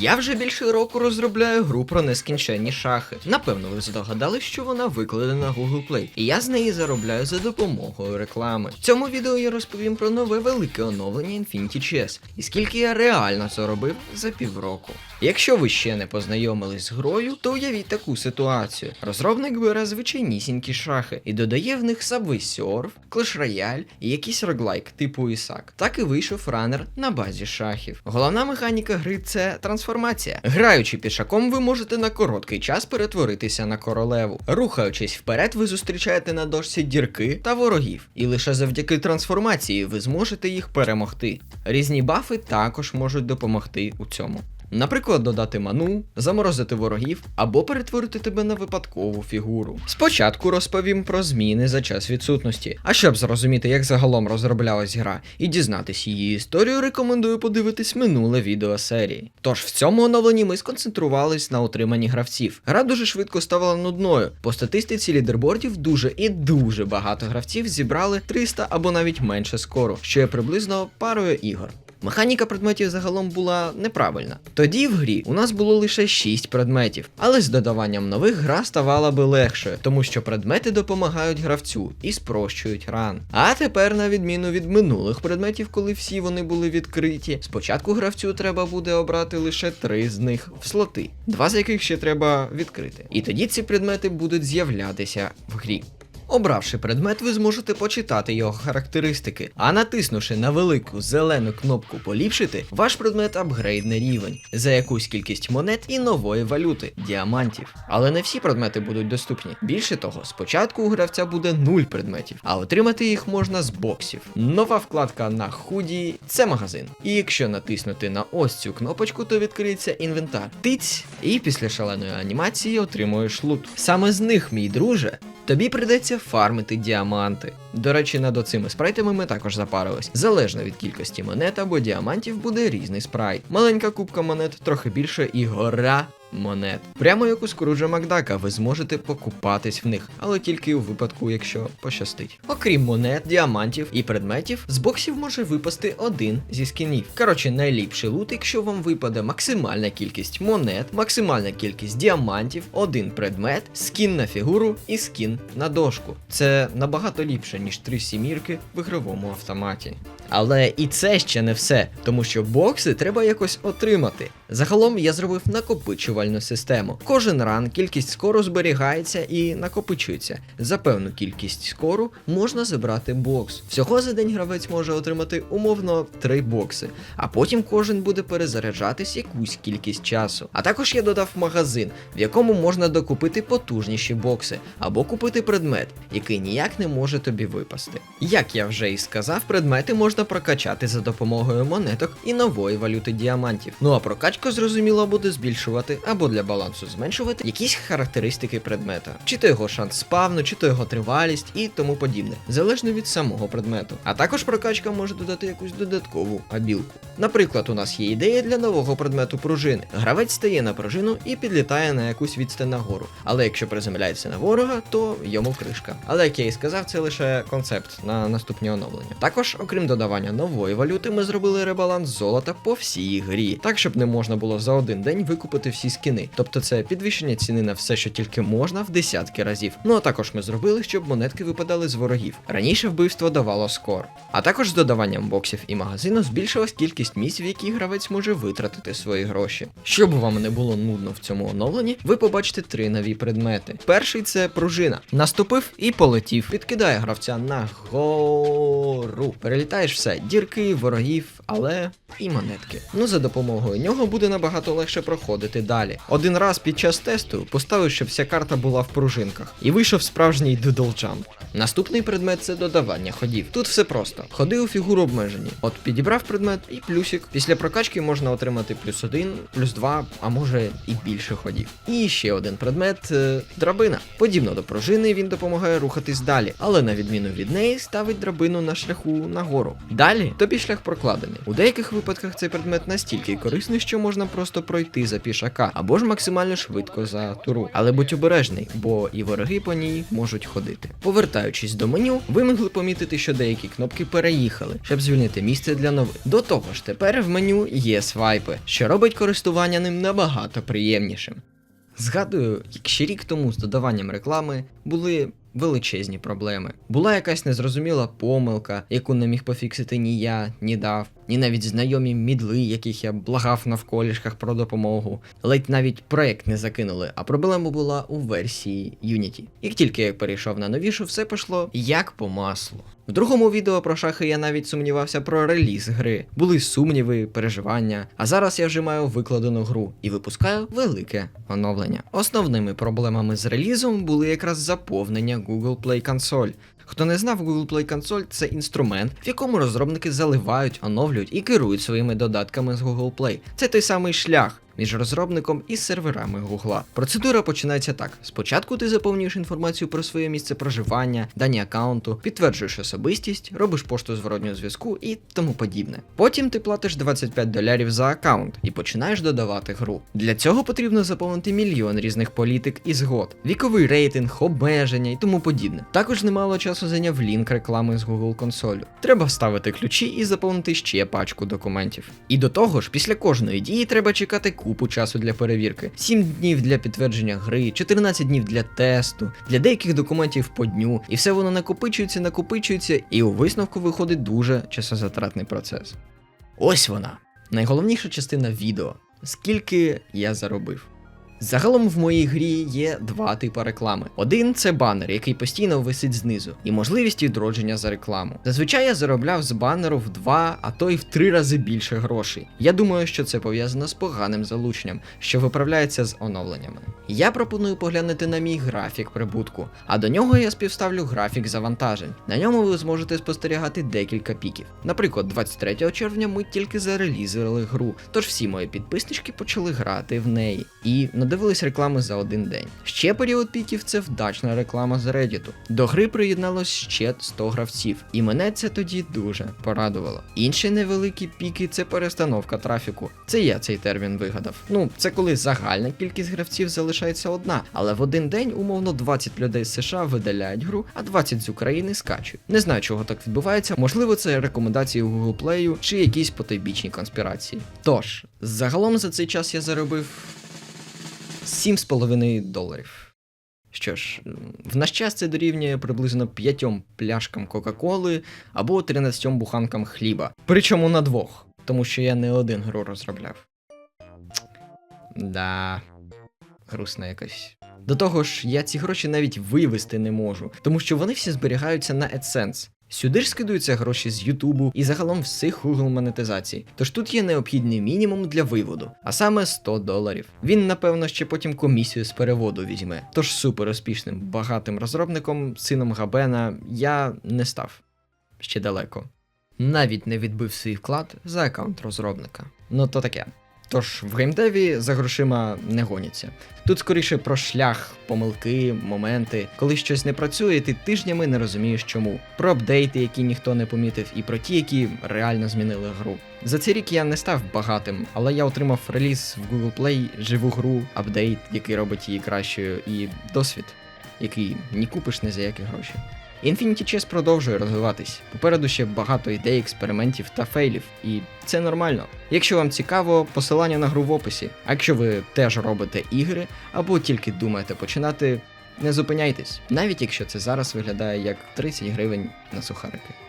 Я вже більше року розробляю гру про нескінченні шахи. Напевно, ви здогадались, що вона викладена на Google Play, і я з неї заробляю за допомогою реклами. В цьому відео я розповім про нове велике оновлення Infinity Chess і скільки я реально це робив за півроку. Якщо ви ще не познайомились з грою, то уявіть таку ситуацію. Розробник бере звичайнісінькі шахи і додає в них Subway Surf, Clash Royale і якийсь роглайк типу Ісак. Так і вийшов ранер на базі шахів. Головна механіка гри це трансформація. Граючи пішаком, ви можете на короткий час перетворитися на королеву. Рухаючись вперед, ви зустрічаєте на дошці дірки та ворогів, і лише завдяки трансформації ви зможете їх перемогти. Різні бафи також можуть допомогти у цьому. Наприклад, додати ману, заморозити ворогів або перетворити тебе на випадкову фігуру. Спочатку розповім про зміни за час відсутності. А щоб зрозуміти, як загалом розроблялась гра і дізнатись її історію, рекомендую подивитись минуле відео серії. Тож в цьому оновленні ми сконцентрувались на утриманні гравців. Гра дуже швидко ставала нудною. По статистиці лідербордів дуже і дуже багато гравців зібрали 300 або навіть менше скору, що є приблизно парою ігор. Механіка предметів загалом була неправильна. Тоді в грі у нас було лише 6 предметів, але з додаванням нових гра ставала би легшою, тому що предмети допомагають гравцю і спрощують ран. А тепер, на відміну від минулих предметів, коли всі вони були відкриті, спочатку гравцю треба буде обрати лише три з них в слоти, два з яких ще треба відкрити. І тоді ці предмети будуть з'являтися в грі. Обравши предмет, ви зможете почитати його характеристики, а натиснувши на велику зелену кнопку Поліпшити, ваш предмет апгрейдне рівень за якусь кількість монет і нової валюти діамантів. Але не всі предмети будуть доступні. Більше того, спочатку у гравця буде 0 предметів, а отримати їх можна з боксів. Нова вкладка на худі це магазин. І якщо натиснути на ось цю кнопочку, то відкриється інвентар. Тиць, і після шаленої анімації отримуєш лут. Саме з них, мій друже, Тобі придеться фармити діаманти. До речі, над оцими спрайтами ми також запарились. Залежно від кількості монет або діамантів буде різний спрайт. Маленька кубка монет трохи більше і гора монет. Прямо як у Скруджа Макдака, ви зможете покупатись в них, але тільки у випадку, якщо пощастить. Окрім монет, діамантів і предметів, з боксів може випасти один зі скінів. Коротше, найліпший лут, якщо вам випаде максимальна кількість монет, максимальна кількість діамантів, один предмет, скін на фігуру і скін на дошку. Це набагато ліпше, ніж три сімірки в ігровому автоматі. Але і це ще не все, тому що бокси треба якось отримати. Загалом я зробив накопичувальну систему. Кожен ран кількість скору зберігається і накопичується. За певну кількість скору можна забрати бокс. Всього за день гравець може отримати умовно 3 бокси, а потім кожен буде перезаряджатись якусь кількість часу. А також я додав магазин, в якому можна докупити потужніші бокси або купити предмет, який ніяк не може тобі випасти. Як я вже і сказав, предмети можна прокачати за допомогою монеток і нової валюти діамантів. Ну а прокачка, зрозуміло, буде збільшувати або для балансу зменшувати якісь характеристики предмета, чи то його шанс спавну, чи то його тривалість і тому подібне, залежно від самого предмету. А також прокачка може додати якусь додаткову абілку. Наприклад, у нас є ідея для нового предмету пружини. Гравець стає на пружину і підлітає на якусь відстань нагору. Але якщо приземляється на ворога, то йому кришка. Але як я і сказав, це лише концепт на наступні оновлення. Також, окрім додавання нової валюти, ми зробили ребаланс золота по всій грі, так щоб не можна було за один день викупити всі скіни. Тобто це підвищення ціни на все, що тільки можна, в десятки разів. Ну а також ми зробили, щоб монетки випадали з ворогів. Раніше вбивство давало скор. А також з додаванням боксів і магазину збільшилась кількість місць, в які гравець може витратити свої гроші. Щоб вам не було нудно в цьому оновленні, ви побачите три нові предмети. Перший це пружина. Наступив і полетів. Підкидає гравця на гору. Перелітаєш все, дірки, ворогів, але і монетки. Ну за допомогою нього буде набагато легше проходити далі. Один раз під час тесту поставив, щоб вся карта була в пружинках, і вийшов справжній дудлджамп. Наступний предмет це додавання ходів. Тут все просто. Ходи у фігуру обмежені. От підібрав предмет і плюсик. Після прокачки можна отримати плюс один, плюс два, а може і більше ходів. І ще один предмет е, драбина. Подібно до пружини, він допомагає рухатись далі, але на відміну від неї ставить драбину на шляху нагору. Далі тобі шлях прокладений. У деяких випадках цей предмет настільки корисний, що можна просто пройти за пішака або ж максимально швидко за туру. Але будь обережний, бо і вороги по ній можуть ходити. Повертаючись до меню, ви могли помітити, що деякі кнопки переїхали, щоб звільнити місце для нових. До того ж, тепер в меню є свайпи, що робить користування ним набагато приємнішим. Згадую, як ще рік тому з додаванням реклами були величезні проблеми. Була якась незрозуміла помилка, яку не міг пофіксити ні я, ні дав, ні навіть знайомі мідли, яких я благав на вколішках про допомогу. Ледь навіть проект не закинули, а проблема була у версії Unity. Як тільки я перейшов на новішу, все пішло як по маслу. В другому відео про шахи я навіть сумнівався про реліз гри. Були сумніви, переживання. А зараз я вже маю викладену гру і випускаю велике оновлення. Основними проблемами з релізом були якраз заповнення Google Play Console. Хто не знав, Google Play Console це інструмент, в якому розробники заливають, оновлюють і керують своїми додатками з Google Play. Це той самий шлях. Між розробником і серверами Гугла. Процедура починається так: спочатку ти заповнюєш інформацію про своє місце проживання, дані аккаунту, підтверджуєш особистість, робиш пошту зворотнього зв'язку і тому подібне. Потім ти платиш 25 долярів за аккаунт і починаєш додавати гру. Для цього потрібно заповнити мільйон різних політик і згод, віковий рейтинг, обмеження і тому подібне. Також немало часу зайняв лінк реклами з Google консолю. Треба вставити ключі і заповнити ще пачку документів. І до того ж, після кожної дії треба чекати купу часу для перевірки: 7 днів для підтвердження гри, 14 днів для тесту, для деяких документів по дню, і все воно накопичується, накопичується, і у висновку виходить дуже часозатратний процес. Ось вона. Найголовніша частина відео. Скільки я заробив. Загалом в моїй грі є два типи реклами. Один це банер, який постійно висить знизу, і можливість відродження за рекламу. Зазвичай я заробляв з банеру в два, а то й в три рази більше грошей. Я думаю, що це пов'язано з поганим залученням, що виправляється з оновленнями. Я пропоную поглянути на мій графік прибутку, а до нього я співставлю графік завантажень. На ньому ви зможете спостерігати декілька піків. Наприклад, 23 червня ми тільки зарелізили гру, тож всі мої підписнички почали грати в неї. І надивились реклами за один день. Ще період піків це вдачна реклама з Reddit. До гри приєдналось ще 100 гравців, і мене це тоді дуже порадувало. Інші невеликі піки це перестановка трафіку. Це я цей термін вигадав. Ну, це коли загальна кількість гравців залишається одна, але в один день умовно 20 людей з США видаляють гру, а 20 з України скачуть. Не знаю, чого так відбувається. Можливо, це рекомендації Google Play чи якісь потойбічні конспірації. Тож, загалом за цей час я заробив 7,5 доларів. Що ж, в наш час це дорівнює приблизно 5 пляшкам Кока-Коли або 13 буханкам хліба. Причому на двох, тому що я не один гру розробляв. Да, грустно якось. До того ж, я ці гроші навіть вивести не можу, тому що вони всі зберігаються на AdSense. Сюди ж скидуються гроші з Ютубу і загалом всіх Google монетизацій. Тож тут є необхідний мінімум для виводу, а саме 100 доларів. Він, напевно, ще потім комісію з переводу візьме. Тож супер успішним багатим розробником, сином Габена, я не став ще далеко. Навіть не відбив свій вклад за аккаунт розробника. Ну то таке. Тож в геймдеві за грошима не гоняться. Тут скоріше про шлях, помилки, моменти, коли щось не працює, ти тижнями не розумієш чому. Про апдейти, які ніхто не помітив, і про ті, які реально змінили гру. За цей рік я не став багатим, але я отримав реліз в Google Play, живу гру, апдейт, який робить її кращою, і досвід, який не купиш не за які гроші. Infinity Chess продовжує розвиватись. Попереду ще багато ідей, експериментів та фейлів, і це нормально. Якщо вам цікаво, посилання на гру в описі. А якщо ви теж робите ігри або тільки думаєте починати, не зупиняйтесь, навіть якщо це зараз виглядає як 30 гривень на сухарики.